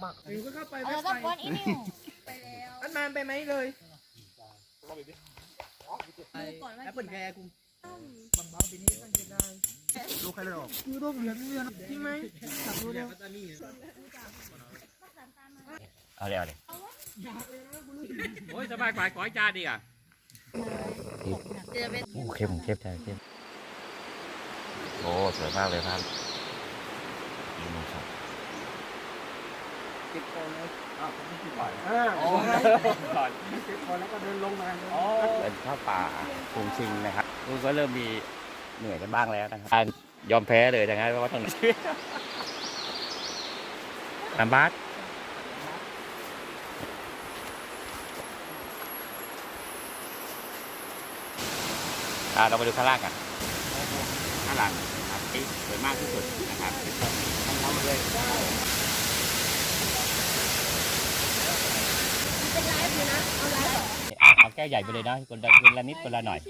หมักอยู่ก็เข้าไปเอไม่อไปก็ป้อนอีนิวอันมานไปไหมเลยก่อนว่าแอปเปิลแกกูบังเบาปีนี้ตั้งใจได้ลูกใครเลยออกคือลูกเหลืองเรือนจริงไหมขับดูเร็วเอาเลยเอาเลยโอ้ยสบายกว่าก้อยจานดีอะเจะเป็นโอ้เข้มเข้มใช่เข้มโอ้สวยมากเลยครับอีกหนึ่งช็อต ติดคอเลยอ้าวผมไม่ติดปล่อยอ่าอ๋อติดคอแล้วก็เดินลงมาอ๋อ เป็นข้าวป่าพุงชิงนะครับลูกก็เริ่มมีเหนื่อยกันบ้างแล้วนะครับการยอมแพ้เลยนะครับเพราะว่าตรงนี้น้ำบาสอ่าเราไปดูข้างล่างกันข้างหลังครับที่สวยมากที่สุดนะครับ ทำเลย เป็นไลฟ์อยู่นะ เอาไลฟ์เหรอ เอาแก้วใหญ่ไปเลยนะคนละคนละนิดคนละหน่อย